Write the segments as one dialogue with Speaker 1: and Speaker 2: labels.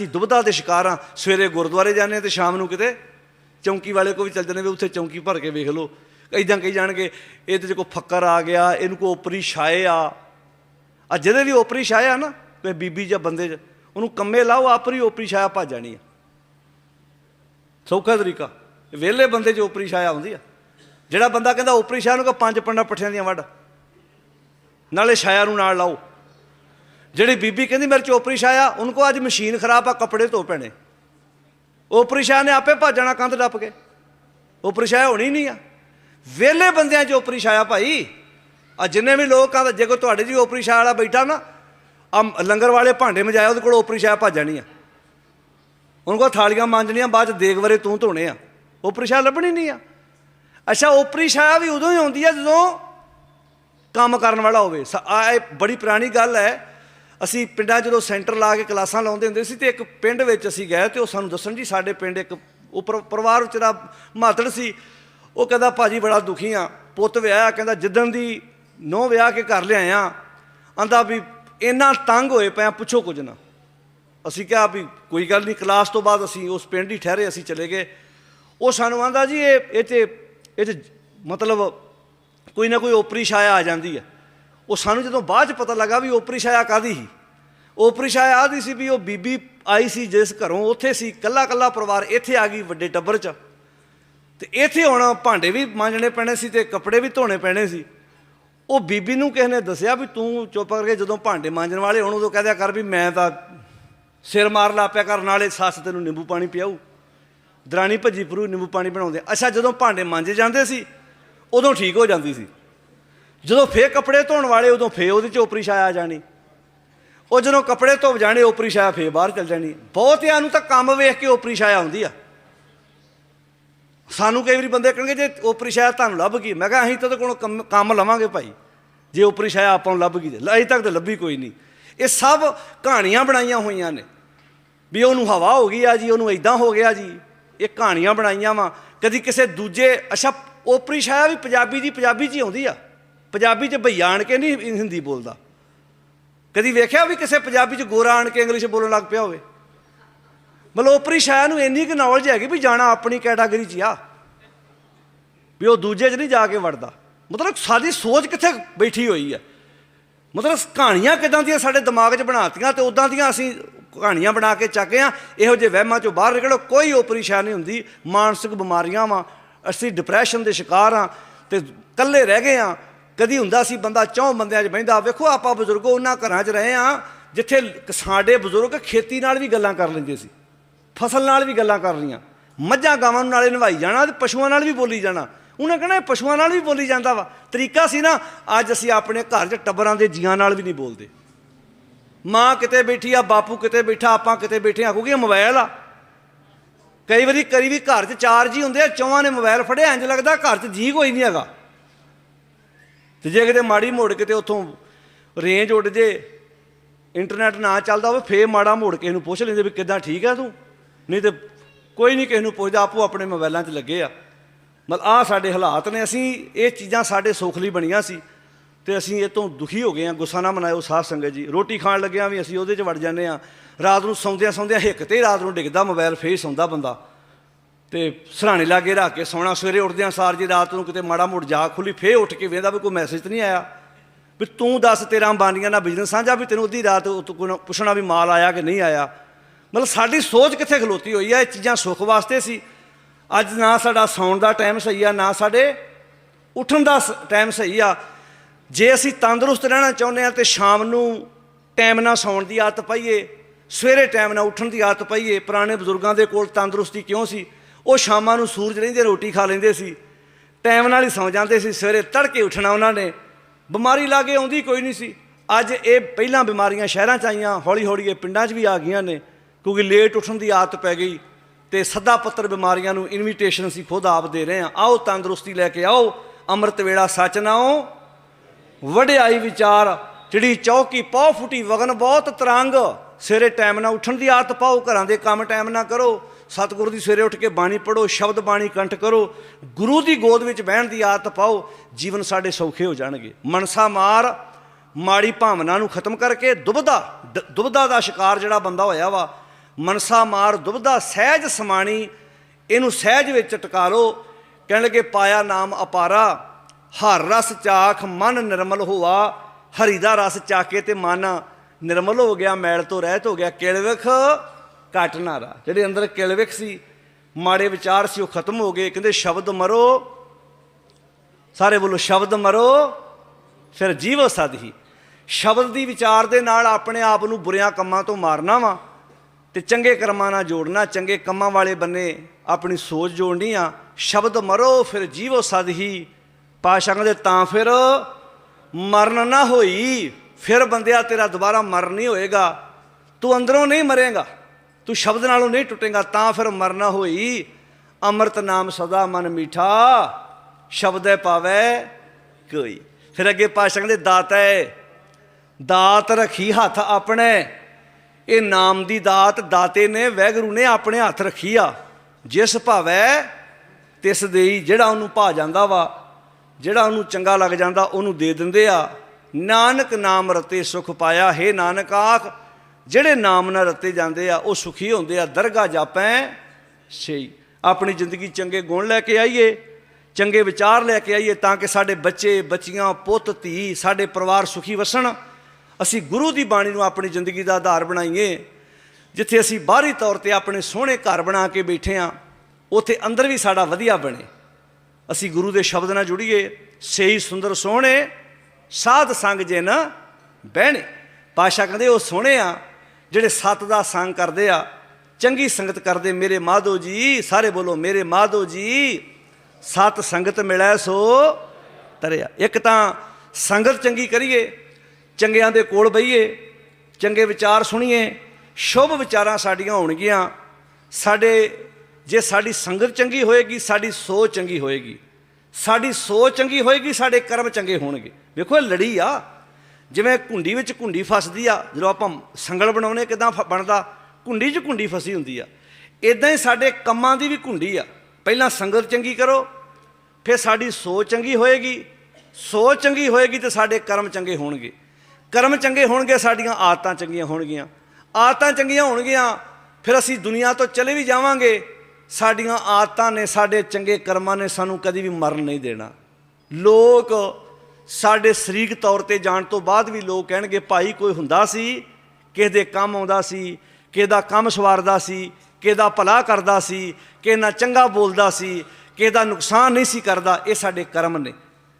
Speaker 1: ਅਸੀਂ ਦੁਬਧਾ ਦੇ ਸ਼ਿਕਾਰ ਆ ਸਵੇਰੇ ਗੁਰਦੁਆਰੇ ਜਾਂਦੇ ਹਾਂ ਤੇ ਸ਼ਾਮ ਨੂੰ ਕਿਤੇ ਚੌਂਕੀ ਵਾਲੇ ਕੋ ਵੀ ਚੱਲ ਜਾਂਦੇ ਵੀ ਉੱਥੇ ਚੌਂਕੀ ਭਰ ਕੇ ਵੇਖ ਲਓ। ਇਦਾਂ ਕਹੀ ਜਾਣਗੇ, ਇਹਦੇ 'ਚ ਕੋਈ ਫੱਕਰ ਆ ਗਿਆ, ਇਹਨੂੰ ਕੋਈ ਉਪਰੀ ਛਾਏ ਆ। ਆ ਜਿਹਦੇ ਵੀ ਉਪਰੀ ਛਾਏ ਆ ਨਾ ਕੋਈ ਬੀਬੀ ਜਾਂ ਬੰਦੇ 'ਚ, ਉਹਨੂੰ ਕੰਮੇ ਲਾਓ, ਆਪਰੀ ਉਪਰੀ ਛਾਇਆ ਭੱਜ ਜਾਣੀ ਆ। ਸੌਖਾ ਤਰੀਕਾ। ਵਿਹਲੇ ਬੰਦੇ 'ਚ ਉਪਰੀ ਛਾਇਆ ਹੁੰਦੀ ਆ। ਜਿਹੜਾ ਬੰਦਾ ਕਹਿੰਦਾ ਉਪਰੀ ਛਾਇਆ ਨੂੰ ਕੋ ਪੰਜ ਪੰਡਾ ਪੱਠਿਆਂ ਦੀਆਂ ਵੱਢ। ਨਾਲੇ ਛਾਇਆ ਨੂੰ ਨਾਲ ਲਾਓ। ਜਿਹੜੀ ਬੀਬੀ ਕਹਿੰਦੀ ਮੇਰੇ ਚੋਪਰੀ ਛਾਇਆ, ਉਹਨੂੰ ਕੋ ਅੱਜ ਮਸ਼ੀਨ ਖਰਾਬ ਆ, ਕੱਪੜੇ ਧੋ ਪੈਣੇ ਓਪਰੀ ਸ਼ਾਹ ਨੇ ਆਪੇ ਭੱਜਣਾ ਕੰਧ ਟੱਪ ਕੇ। ਓਪਰੀ ਛਾਇਆ ਹੋਣੀ ਨਹੀਂ ਆ। ਵਿਹਲੇ ਬੰਦਿਆਂ 'ਚ ਓਪਰੀ ਛਾਇਆ ਭਾਈ। ਆ ਜਿੰਨੇ ਵੀ ਲੋਕ ਆ, ਜੇ ਕੋ ਤੁਹਾਡੇ ਜੀ ਓਪਰੀ ਸ਼ਾਹ ਵਾਲਾ ਬੈਠਾ ਨਾ, ਆ ਲੰਗਰ ਵਾਲੇ ਭਾਂਡੇ ਮਜਾਇਆ ਉਹਦੇ ਕੋਲ ਓਪਰੀ ਛਾਇਆ ਭੱਜ ਆ। ਉਹਨਾਂ ਕੋਲ ਥਾਲੀਆਂ ਮਾਂਜਣੀਆਂ, ਬਾਅਦ ਚ ਦੇਗ ਵਰੇ ਤੂੰ ਧੋਣੇ ਆ। ਓਪਰੀ ਛਾਇਆ ਲੱਭਣੀ ਨਹੀਂ ਆ। ਅੱਛਾ, ਓਪਰੀ ਛਾਇਆ ਵੀ ਉਦੋਂ ਹੀ ਆਉਂਦੀ ਆ ਜਦੋਂ ਕੰਮ ਕਰਨ ਵਾਲਾ ਹੋਵੇ। ਆ ਇਹ ਬੜੀ ਪੁਰਾਣੀ ਗੱਲ ਹੈ। ਅਸੀਂ ਪਿੰਡਾਂ ਜਦੋਂ ਸੈਂਟਰ ਲਾ ਕੇ ਕਲਾਸਾਂ ਲਾਉਂਦੇ ਹੁੰਦੇ ਸੀ ਤੇ ਇੱਕ ਪਿੰਡ ਵਿੱਚ ਅਸੀਂ ਗਏ ਤੇ ਉਹ ਸਾਨੂੰ ਦੱਸਣ ਜੀ ਸਾਡੇ ਪਿੰਡ ਇੱਕ ਉਪਰ ਪਰਿਵਾਰ ਵਿੱਚ ਦਾ ਮਾਤੜ ਸੀ, ਉਹ ਕਹਿੰਦਾ, ਭਾਜੀ ਬੜਾ ਦੁਖੀ ਆ। ਪੁੱਤ ਵਿਆਹਿਆ, ਕਹਿੰਦਾ, ਜਿੱਦਣ ਦੀ ਨੋ ਵਿਆਹ ਕੇ ਘਰ ਲਿਆਇਆ, ਆਂਦਾ ਵੀ ਇੰਨਾ ਤੰਗ ਹੋਏ ਪਿਆ ਪੁੱਛੋ ਕੁਝ ਨਾ। ਅਸੀਂ ਕਿਹਾ ਵੀ ਕੋਈ ਗੱਲ ਨਹੀਂ, ਕਲਾਸ ਤੋਂ ਬਾਅਦ ਅਸੀਂ ਉਸ ਪਿੰਡ ਹੀ ਠਹਿਰੇ, ਅਸੀਂ ਚਲੇ ਗਏ। ਉਹ ਸਾਨੂੰ ਆਂਦਾ ਜੀ, ਇਹ ਇਹ 'ਚ ਇਹ 'ਚ ਮਤਲਬ ਕੋਈ ਨਾ ਕੋਈ ਓਪਰੀ ਛਾਇਆ ਆ ਜਾਂਦੀ ਹੈ ਉਹ ਸਾਨੂੰ ਜਦੋਂ ਬਾਅਦ ਚ ਪਤਾ ਲੱਗਾ ਵੀ ਓਪਰੀ ਛਾਇਆ ਕਾਦੀ ਸੀ, ਓਪਰੀ ਛਾਇਆ ਆਦੀ ਸੀ ਵੀ ਉਹ ਬੀਬੀ ਆਈ ਸੀ ਜਿਸ ਘਰੋਂ, ਉੱਥੇ ਸੀ ਕੱਲਾ ਕੱਲਾ ਪਰਿਵਾਰ ਇੱਥੇ ਆ ਗਈ ਵੱਡੇ ਟੱਬਰ ਚ। ਤੇ ਇੱਥੇ ਹੁਣ ਭਾਂਡੇ ਵੀ ਮਾਂਜਣੇ ਪੈਣੇ ਸੀ ਤੇ ਕੱਪੜੇ ਵੀ ਧੋਣੇ ਪੈਣੇ ਸੀ। ਉਹ ਬੀਬੀ ਨੂੰ ਕਿਸੇ ਨੇ ਦੱਸਿਆ ਵੀ ਤੂੰ ਚੁੱਪ ਕਰਕੇ ਜਦੋਂ ਭਾਂਡੇ ਮਾਂਜਣ ਵਾਲੇ ਹੁਣ, ਉਦੋਂ ਕਹਦਿਆ ਕਰ ਵੀ ਮੈਂ ਤਾਂ ਸਿਰ ਮਾਰ ਲਾ ਪਿਆ ਕਰਨ ਵਾਲੇ ਸੱਸ ਤੈਨੂੰ ਨਿੰਬੂ ਪਾਣੀ ਪਿਆਊ। ਦਰਾਣੀ ਭੱਜੀ ਪਰੂ ਨਿੰਬੂ ਪਾਣੀ ਬਣਾਉਂਦੇ। ਅੱਛਾ, ਜਦੋਂ ਭਾਂਡੇ ਮਾਂਜੇ ਜਾਂਦੇ ਸੀ, ਉਦੋਂ ਠੀਕ ਹੋ ਜਾਂਦੀ ਸੀ। ਜਦੋਂ ਫੇ ਕੱਪੜੇ ਧੋਣ ਵਾਲੇ, ਉਦੋਂ ਫੇ ਉਹਦੇ ਚ ਉਪਰੀ ਛਾਇਆ ਆ ਜਾਣੀ। ਉਹ ਜਦੋਂ ਕੱਪੜੇ ਧੋ ਜਾਣੇ ਉਪਰੀ ਛਾਇਆ ਫੇ ਬਾਹਰ ਚਲ ਜਾਣੀ। ਬਹੁਤਿਆਂ ਨੂੰ ਤਾਂ ਕੰਮ ਵੇਖ ਕੇ ਉਪਰੀ ਛਾਇਆ ਆਉਂਦੀ ਆ। ਸਾਨੂੰ ਕਈ ਵਾਰੀ ਬੰਦੇ ਕਹਿਣਗੇ, ਜੇ ਉਪਰੀ ਛਾਇਆ ਤੁਹਾਨੂੰ ਲੱਭ ਗਈ, ਮੈਂ ਕਿਹਾ ਅਸੀਂ ਤਾਂ ਉਹਦੇ ਕੋਲੋਂ ਕੰਮ ਕੰਮ ਲਵਾਂਗੇ ਭਾਈ। ਜੇ ਉਪਰੀ ਛਾਇਆ ਆਪਾਂ ਨੂੰ ਲੱਭ ਗਈ ਤੇ, ਅਜੇ ਤੱਕ ਤਾਂ ਲੱਭੀ ਕੋਈ ਨਹੀਂ। ਇਹ ਸਭ ਕਹਾਣੀਆਂ ਬਣਾਈਆਂ ਹੋਈਆਂ ਨੇ। ਵੀ ਉਹਨੂੰ ਹਵਾ ਹੋ ਗਈ ਆ ਜੀ, ਉਹਨੂੰ ਇਦਾਂ ਹੋ ਗਿਆ ਜੀ। ਇਹ ਕਹਾਣੀਆਂ ਬਣਾਈਆਂ ਵਾ। ਕਦੀ ਕਿਸੇ ਦੂਜੇ, ਅੱਛਾ, ਓਪਰੀ ਛਾਇਆ ਵੀ ਪੰਜਾਬੀ ਦੀ ਪੰਜਾਬੀ 'ਚ ਹੀ ਆਉਂਦੀ ਆ। ਪੰਜਾਬੀ 'ਚ ਭਈਆ ਆਣ ਕੇ ਨਹੀਂ ਹਿੰਦੀ ਬੋਲਦਾ। ਕਦੀ ਵੇਖਿਆ ਵੀ ਕਿਸੇ ਪੰਜਾਬੀ 'ਚ ਗੋਰਾ ਆਣ ਕੇ ਇੰਗਲਿਸ਼ ਬੋਲਣ ਲੱਗ ਪਿਆ ਹੋਵੇ? ਮਤਲਬ ਓਪਰੀ ਛਾਇਆ ਨੂੰ ਇੰਨੀ ਕੁ ਨੌਲੇਜ ਹੈਗੀ ਵੀ ਜਾਣਾ ਆਪਣੀ ਕੈਟਾਗਰੀ 'ਚ ਆ। ਵੀ ਉਹ ਦੂਜੇ 'ਚ ਨਹੀਂ ਜਾ ਕੇ ਵੜਦਾ। ਮਤਲਬ ਸਾਡੀ ਸੋਚ ਕਿੱਥੇ ਬੈਠੀ ਹੋਈ ਹੈ? ਮਤਲਬ ਕਹਾਣੀਆਂ ਕਿਦਾਂ ਦੀਆਂ ਸਾਡੇ ਦਿਮਾਗ 'ਚ ਬਣਾਤੀਆਂ ਤੇ ਉਦਾਂ ਦੀਆਂ ਅਸੀਂ ਕਹਾਣੀਆਂ ਬਣਾ ਕੇ ਚੱਕੇ ਆ ਇਹੋ ਜਿਹੇ ਵਹਿਮਾਂ 'ਚੋਂ ਬਾਹਰ ਨਿਕਲੋ, ਕੋਈ ਓਪਰੀ ਛਾਇਆ ਨਹੀਂ ਹੁੰਦੀ। ਮਾਨਸਿਕ ਬਿਮਾਰੀਆਂ ਵਾ, ਅਸੀਂ ਡਿਪਰੈਸ਼ਨ ਦੇ ਸ਼ਿਕਾਰ ਆ ਤੇ ਇਕੱਲੇ ਰਹਿ ਗਏ ਆ ਕਦੀ ਹੁੰਦਾ ਸੀ ਬੰਦਾ ਚੌਂ ਬੰਦਿਆਂ 'ਚ ਬਹਿੰਦਾ, ਵੇਖੋ ਆਪਾਂ ਬਜ਼ੁਰਗੋ ਉਹਨਾਂ ਘਰਾਂ 'ਚ ਰਹੇ ਆ ਜਿੱਥੇ ਸਾਡੇ ਬਜ਼ੁਰਗ ਖੇਤੀ ਨਾਲ ਵੀ ਗੱਲਾਂ ਕਰ ਲੈਂਦੇ ਸੀ, ਫਸਲ ਨਾਲ ਵੀ ਗੱਲਾਂ ਕਰ ਰਹੀਆਂ, ਮੱਝਾਂ ਗਾਵਾਂ ਨੂੰ ਨਾਲੇ ਨਵਾਈ ਜਾਣਾ ਤੇ ਪਸ਼ੂਆਂ ਨਾਲ ਵੀ ਬੋਲੀ ਜਾਣਾ, ਉਹਨਾਂ ਕਹਣਾ ਪਸ਼ੂਆਂ ਨਾਲ ਵੀ ਬੋਲੀ ਜਾਂਦਾ ਵਾ, ਤਰੀਕਾ ਸੀ ਨਾ, ਅੱਜ ਅਸੀਂ ਆਪਣੇ ਘਰ 'ਚ ਟੱਬਰਾਂ ਦੇ ਜੀਆਂ ਨਾਲ ਵੀ ਨਹੀਂ ਬੋਲਦੇ। ਮਾਂ ਕਿਤੇ ਬੈਠੀ ਆ, ਬਾਪੂ ਕਿਤੇ ਬੈਠਾ, ਆਪਾਂ ਕਿਤੇ ਬੈਠੇ ਆ ਕਿਉਂਕਿ ਇਹ ਮੋਬਾਈਲ ਆ। ਕਈ ਵਾਰੀ ਕਰੀ ਵੀ ਘਰ 'ਚ ਚਾਰ ਜੀ ਹੁੰਦੇ ਆ, ਚੌਵਾਂ ਨੇ ਮੋਬਾਈਲ ਫੜਿਆ ਇੰਜ ਲੱਗਦਾ ਘਰ 'ਚ ਜੀ ਕੋਈ ਨਹੀਂ ਹੈਗਾ। ਤੇ ਜੇ ਕਿਤੇ ਮਾੜੀ ਮੋੜ ਕੇ ਕਿਤੇ ਉੱਥੋਂ ਰੇਂਜ ਉੱਡ ਜੇ ਇੰਟਰਨੈਟ ਨਾ ਚੱਲਦਾ ਹੋਵੇ, ਫੇਰ ਮਾੜਾ ਮੋੜ ਕੇ ਇਹਨੂੰ ਪੁੱਛ ਲੈਂਦੇ ਵੀ ਕਿੱਦਾਂ ਠੀਕ ਆ ਤੂੰ? ਨਹੀਂ ਤੇ ਕੋਈ ਨਹੀਂ ਕਿਸੇ ਨੂੰ ਪੁੱਛਦਾ, ਆਪੋ ਆਪਣੇ ਮੋਬਾਈਲਾਂ 'ਚ ਲੱਗੇ ਆ। ਮਤਲਬ ਆ ਸਾਡੇ ਹਾਲਾਤ ਨੇ, ਅਸੀਂ ਇਹ ਚੀਜ਼ਾਂ ਸਾਡੇ ਸੁੱਖ ਲਈ ਬਣੀਆਂ ਸੀ ਤੇ ਅਸੀਂ ਇਹ ਤੋਂ ਦੁਖੀ ਹੋ ਗਏ ਆ, ਗੁੱਸਾ ਨਾ ਮਨਾਇਓ ਸਾਧ ਸੰਗਤ ਜੀ। ਰੋਟੀ ਖਾਣ ਲੱਗਿਆ ਵੀ ਅਸੀਂ ਉਹਦੇ 'ਚ ਵੜ ਜਾਂਦੇ ਆ। ਰਾਤ ਨੂੰ ਸੌਂਦਿਆਂ ਸੌਂਦਿਆਂ ਹਿੱਕ ਤੇ ਹੀ ਰਾਤ ਨੂੰ ਡਿੱਗਦਾ ਮੋਬਾਈਲ ਫੇਰ ਸੌਂਦਾ ਬੰਦਾ। ਤੇ ਸਰਾਣੇ ਲਾਗੇ ਰੱਖ ਕੇ ਸੌਣਾ, ਸਵੇਰੇ ਉੱਠਦਿਆਂ ਸਾਰ ਜੀ ਰਾਤ ਨੂੰ ਕਿਤੇ ਮਾੜਾ ਮੋੜ ਜਾ ਖੁੱਲੀ, ਫੇਰ ਉੱਠ ਕੇ ਵੇਂਦਾ ਵੀ ਕੋਈ ਮੈਸੇਜ ਤਾਂ ਨਹੀਂ ਆਇਆ। ਵੀ ਤੂੰ ਦੱਸ ਤੇਰਾ ਅੰਬਾਨੀਆਂ ਨਾਲ ਬਿਜ਼ਨਸ ਸਾਂਝਾ ਵੀ ਤੈਨੂੰ ਅੱਧੀ ਰਾਤ ਉੱਤੋਂ ਕੋਈ ਨਾ ਪੁੱਛਣਾ ਵੀ ਮਾਲ ਆਇਆ ਕਿ ਨਹੀਂ ਆਇਆ। ਮਤਲਬ ਸਾਡੀ ਸੋਚ ਕਿੱਥੇ ਖਲੋਤੀ ਹੋਈ ਆ, ਇਹ ਚੀਜ਼ਾਂ ਸੁੱਖ ਵਾਸਤੇ ਸੀ। ਅੱਜ ਨਾ ਸਾਡਾ ਸੌਣ ਦਾ ਟਾਈਮ ਸਹੀ ਆ, ਨਾ ਸਾਡੇ ਉੱਠਣ ਦਾ ਟਾਈਮ ਸਹੀ ਆ। ਜੇ ਅਸੀਂ ਤੰਦਰੁਸਤ ਰਹਿਣਾ ਚਾਹੁੰਦੇ ਆ ਤੇ ਸ਼ਾਮ ਨੂੰ ਟਾਈਮ ਨਾਲ ਸੌਣ ਦੀ ਆਦਤ ਪਾਈਏ, ਸਵੇਰੇ ਟਾਈਮ ਨਾਲ ਉੱਠਣ ਦੀ ਆਦਤ ਪਾਈਏ, ਪੁਰਾਣੇ ਬਜ਼ੁਰਗਾਂ ਦੇ ਕੋਲ ਤੰਦਰੁਸਤੀ ਕਿਉਂ ਸੀ? ਉਹ ਸ਼ਾਮਾਂ ਨੂੰ ਸੂਰਜ ਰਹਿੰਦੇ, ਰੋਟੀ ਖਾ ਲੈਂਦੇ ਸੀ। ਟਾਈਮ ਨਾਲ ਹੀ ਸੌਂ ਜਾਂਦੇ ਸੀ। ਸਵੇਰੇ ਤੜਕੇ ਉੱਠਣਾ ਉਹਨਾਂ ਨੇ। ਬਿਮਾਰੀ ਲਾਗੇ ਆਉਂਦੀ ਕੋਈ ਨਹੀਂ ਸੀ। ਅੱਜ ਇਹ ਪਹਿਲਾਂ ਬਿਮਾਰੀਆਂ ਸ਼ਹਿਰਾਂ 'ਚ ਆਈਆਂ ਹੌਲੀ ਹੌਲੀ ਇਹ ਪਿੰਡਾਂ 'ਚ ਵੀ ਆ ਗਈਆਂ ਨੇ, ਕਿਉਂਕਿ ਲੇਟ ਉੱਠਣ ਦੀ ਆਦਤ ਪੈ ਗਈ ਤੇ ਸੱਦਾ ਪੱਤਰ ਬਿਮਾਰੀਆਂ ਨੂੰ ਇਨਵੀਟੇਸ਼ਨ ਅਸੀਂ ਖੁਦ ਆਪ ਦੇ ਰਹੇ ਹਾਂ। ਆਓ, ਤੰਦਰੁਸਤੀ ਲੈ ਕੇ ਆਓ, ਅੰਮ੍ਰਿਤ ਵੇਲਾ ਸੱਚ ਨਾਓ ਵਡਿਆਈ ਵਿਚਾਰ, ਜਿਹੜੀ ਚੌਕੀ ਪੌ ਫੁੱਟੀ ਵਗਨ ਬਹੁਤ ਤਰੰਗ। ਸਵੇਰੇ ਟਾਈਮ ਨਾਲ ਉੱਠਣ ਦੀ ਆਦਤ ਪਾਓ, ਘਰਾਂ ਦੇ ਕੰਮ ਟਾਈਮ ਨਾਲ ਕਰੋ। ਸਤਿਗੁਰੂ ਦੀ ਸਵੇਰੇ ਉੱਠ ਕੇ ਬਾਣੀ ਪੜੋ ਸ਼ਬਦ ਬਾਣੀ ਕੰਠ ਕਰੋ, ਗੁਰੂ ਦੀ ਗੋਦ ਵਿੱਚ ਬਹਿਣ ਦੀ ਆਦਤ ਪਾਓ, ਜੀਵਨ ਸਾਡੇ ਸੌਖੇ ਹੋ ਜਾਣਗੇ। ਮਨਸਾ ਮਾਰ, ਮਾੜੀ ਭਾਵਨਾ ਨੂੰ ਖਤਮ ਕਰਕੇ ਦੁਬਦਾ ਦ- ਦੁਬਦਾ ਦਾ ਸ਼ਿਕਾਰ ਜਿਹੜਾ ਬੰਦਾ ਹੋਇਆ ਵਾ, ਮਨਸਾ ਮਾਰ ਦੁਬਦਾ ਸਹਿਜ ਸਮਾਣੀ, ਇਹਨੂੰ ਸਹਿਜ ਵਿੱਚ ਟਿਕਾ ਲੋ ਕਹਿਣ ਲੱਗੇ, ਪਾਇਆ ਨਾਮ ਅਪਾਰਾ, ਹਰ ਰਸ ਚਾਖ ਮਨ ਨਿਰਮਲ ਹੋਆ, ਹਰੀ ਦਾ ਰਸ ਚਾਕੇ ਤੇ ਮਨ ਨਿਰਮਲ ਹੋ ਗਿਆ, ਮੈਲ ਤੋਂ ਰਹਿਤ ਹੋ ਗਿਆ। ਕਿਲਵਖ ਘਟ ਨਾ ਰਾ। ਜਿਹੜੇ ਅੰਦਰ ਕਿਲਵਿਕ ਸੀ, ਮਾੜੇ ਵਿਚਾਰ ਸੀ, ਉਹ ਖਤਮ ਹੋ ਗਏ। ਕਹਿੰਦੇ, ਸ਼ਬਦ ਮਰੋ। ਸਾਰੇ ਬੋਲੋ, ਸ਼ਬਦ ਮਰੋ। ਫਿਰ ਜੀਵੋ ਸਦਹੀ। ਸ਼ਬਦ ਦੀ ਵਿਚਾਰ ਦੇ ਨਾਲ ਆਪਣੇ ਆਪ ਨੂੰ ਬੁਰਿਆਂ ਕੰਮਾਂ ਤੋਂ ਮਾਰਨਾ ਵਾ ਤੇ ਚੰਗੇ ਕਰਮਾਂ ਨਾਲ ਜੋੜਨਾ। ਚੰਗੇ ਕੰਮਾਂ ਵਾਲੇ ਬੰਨੇ ਆਪਣੀ ਸੋਚ ਜੋੜਨੀ ਆ। ਸ਼ਬਦ ਮਰੋ, ਫਿਰ ਜੀਵੋ ਸਦਹੀ। ਪਾਸ਼ਾ ਕਹਿੰਦੇ, ਤਾਂ ਫਿਰ ਮਰਨ ਨਾ ਹੋਈ, ਫਿਰ ਬੰਦਿਆ ਤੇਰਾ ਦੁਬਾਰਾ ਮਰਨ ਨਹੀਂ ਹੋਏਗਾ। ਤੂੰ ਅੰਦਰੋਂ ਨਹੀਂ ਮਰੇਗਾ। ਤੂੰ ਸ਼ਬਦ ਨਾਲੋਂ ਨਹੀਂ ਟੁੱਟੇਗਾ, ਤਾਂ ਫਿਰ ਮਰਨਾ ਹੋਈ। ਅੰਮ੍ਰਿਤ ਨਾਮ ਸਦਾ ਮਨ ਮੀਠਾ, ਸ਼ਬਦੈ ਪਾਵੈ ਕੋਈ। ਫਿਰ ਅੱਗੇ ਪਾਸ਼ਾ ਕਹਿੰਦੇ ਹੈ, ਦਾਤ ਰੱਖੀ ਹੱਥ ਆਪਣੇ। ਇਹ ਨਾਮ ਦੀ ਦਾਤ, ਦਾਤੇ ਨੇ, ਵੈਗਰੂ ਨੇ ਆਪਣੇ ਹੱਥ ਰੱਖੀ ਆ। ਜਿਸ ਭਾਵੈ, ਤਿਸ ਦੇਈ, ਜਿਹੜਾ ਉਹਨੂੰ ਭਾ ਜਾਂਦਾ ਵਾ, ਜਿਹੜਾ ਉਹਨੂੰ ਚੰਗਾ ਲੱਗ ਜਾਂਦਾ, ਉਹਨੂੰ ਦੇ ਦਿੰਦੇ ਆ। ਨਾਨਕ ਨਾਮ ਰਤੇ ਸੁਖ ਪਾਇਆ, ਹੈ ਨਾਨਕ ਆਖ ਜਿਹੜੇ ਨਾਮ ਨਾਲ ਰਤੇ ਜਾਂਦੇ ਆ, ਉਹ ਸੁਖੀ ਹੁੰਦੇ ਆ ਦਰਗਾ ਜਾਪੈ ਸਹੀ ਆਪਣੀ ਜ਼ਿੰਦਗੀ ਚੰਗੇ ਗੁਣ ਲੈ ਕੇ ਆਈਏ, ਚੰਗੇ ਵਿਚਾਰ ਲੈ ਕੇ ਆਈਏ ਤਾਂ ਕਿ ਸਾਡੇ ਬੱਚੇ, ਬੱਚੀਆਂ, ਪੁੱਤ, ਧੀ, ਸਾਡੇ ਪਰਿਵਾਰ ਸੁਖੀ ਵਸਣ। ਅਸੀਂ ਗੁਰੂ ਦੀ ਬਾਣੀ ਨੂੰ ਆਪਣੀ ਜ਼ਿੰਦਗੀ ਦਾ ਆਧਾਰ ਬਣਾਈਏ। ਜਿੱਥੇ ਅਸੀਂ ਬਾਹਰੀ ਤੌਰ ਤੇ ਆਪਣੇ ਸੋਹਣੇ ਘਰ ਬਣਾ ਕੇ ਬੈਠੇ ਆ, ਉੱਥੇ ਅੰਦਰ ਵੀ ਸਾਡਾ ਵਧੀਆ ਬਣੇ। ਅਸੀਂ ਗੁਰੂ ਦੇ ਸ਼ਬਦ ਨਾਲ ਜੁੜੀਏ ਸਹੀ ਸੁੰਦਰ ਸੋਹਣੇ, ਸਾਧ ਸੰਗ ਜੇ ਨਾ ਬਹਿਣੇ। ਪਾਸ਼ਾ ਕਹਿੰਦੇ, ਉਹ ਸੋਹਣੇ ਆ ਜਿਹੜੇ ਸਤ ਦਾ ਸੰਗ ਕਰਦੇ ਆ, ਚੰਗੀ ਸੰਗਤ ਕਰਦੇ, ਮੇਰੇ ਮਾਧੋ ਜੀ, ਸਾਰੇ ਬੋਲੋ, ਮੇਰੇ ਮਾਧੋ ਜੀ, ਸਤ ਸੰਗਤ ਮਿਲੈ ਸੋ ਤਰਿਆ। ਇੱਕ ਤਾਂ ਸੰਗਤ ਚੰਗੀ ਕਰੀਏ, ਚੰਗਿਆਂ ਦੇ ਕੋਲ ਬਈਏ, ਚੰਗੇ ਵਿਚਾਰ ਸੁਣੀਏ, ਸ਼ੁਭ ਵਿਚਾਰਾਂ ਸਾਡੀਆਂ ਹੋਣਗੀਆਂ। ਸਾਡੇ, ਜੇ ਸਾਡੀ ਸੰਗਤ ਚੰਗੀ ਹੋਏਗੀ, ਸਾਡੀ ਸੋਚ ਚੰਗੀ ਹੋਏਗੀ। ਸਾਡੀ ਸੋਚ ਚੰਗੀ ਹੋਏਗੀ, ਸਾਡੇ ਕਰਮ ਚੰਗੇ ਹੋਣਗੇ। ਵੇਖੋ ਇਹ ਲੜੀ ਆ। ਜਿਵੇਂ ਕੁੰਡੀ ਵਿੱਚ ਕੁੰਡੀ ਫਸਦੀ ਆ, ਜਦੋਂ ਆਪਾਂ ਸੰਗਲ ਬਣਾਉਨੇ ਕਿਦਾਂ ਬਣਦਾ? ਕੁੰਡੀ 'ਚ ਕੁੰਡੀ ਫਸੀ ਹੁੰਦੀ ਆ। ਇਦਾਂ ਹੀ ਸਾਡੇ ਕੰਮਾਂ ਦੀ ਵੀ ਕੁੰਡੀ ਆ। ਪਹਿਲਾਂ ਸੰਗਤ ਚੰਗੀ ਕਰੋ, ਫਿਰ ਸਾਡੀ ਸੋਚ ਚੰਗੀ ਹੋਏਗੀ। ਸੋਚ ਚੰਗੀ ਹੋਏਗੀ ਤੇ ਸਾਡੇ ਕਰਮ ਚੰਗੇ ਹੋਣਗੇ। ਕਰਮ ਚੰਗੇ ਹੋਣਗੇ, ਸਾਡੀਆਂ ਆਦਤਾਂ ਚੰਗੀਆਂ ਹੋਣਗੀਆਂ। ਆਦਤਾਂ ਚੰਗੀਆਂ ਹੋਣਗੀਆਂ, ਫਿਰ ਅਸੀਂ ਦੁਨੀਆ ਤੋਂ ਚਲੇ ਵੀ ਜਾਵਾਂਗੇ। ਸਾਡੀਆਂ ਆਦਤਾਂ ਨੇ, ਸਾਡੇ ਚੰਗੇ ਕਰਮਾਂ ਨੇ ਸਾਨੂੰ ਕਦੀ ਵੀ ਮਰਨ ਨਹੀਂ ਦੇਣਾ। ਲੋਕ ਸਾਡੇ ਸਰੀਰਕ ਤੌਰ ਤੇ ਜਾਣ ਤੋਂ ਬਾਅਦ ਵੀ ਲੋਕ ਕਹਿਣਗੇ, ਭਾਈ, ਕੋਈ ਹੁੰਦਾ ਸੀ? ਕਿਸੇ ਦੇ ਕੰਮ ਆਉਂਦਾ ਸੀ? ਕਿਸੇ ਦਾ ਕੰਮ ਸਵਾਰਦਾ ਸੀ? ਕਿਸੇ ਦਾ ਭਲਾ ਕਰਦਾ ਸੀ? ਕਿਸੇ ਨਾਲ ਚੰਗਾ ਬੋਲਦਾ ਸੀ? ਕਿਸੇ ਦਾ ਨੁਕਸਾਨ ਨਹੀਂ ਸੀ ਕਰਦਾ? ਇਹ ਸਾਡੇ ਕਰਮ ਨੇ,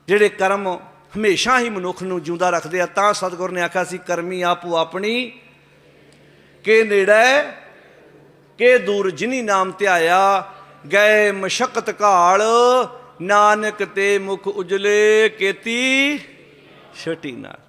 Speaker 1: ਜਿਹੜੇ ਕਰਮ ਹਮੇਸ਼ਾ ਹੀ ਮਨੁੱਖ ਨੂੰ ਜਿਉਂਦਾ ਰੱਖਦੇ ਆ। ਤਾਂ ਸਤਿਗੁਰ ਨੇ ਆਖਿਆ ਸੀ, ਕਰਮੀ ਆਪੋ ਆਪਣੀ, ਕੇ ਨੇੜੇ, ਕੇ ਦੂਰ ਜਿਨੀ ਨਾਮ ਧਿਆਇਆ, ਗਏ ਮਸ਼ਕਤ ਘਾਲ ਨਾਨਕ ਤੇ ਮੁਖ ਉਜਲੇ ਕੀਤੀ ਛਟੀ ਨਾਲ।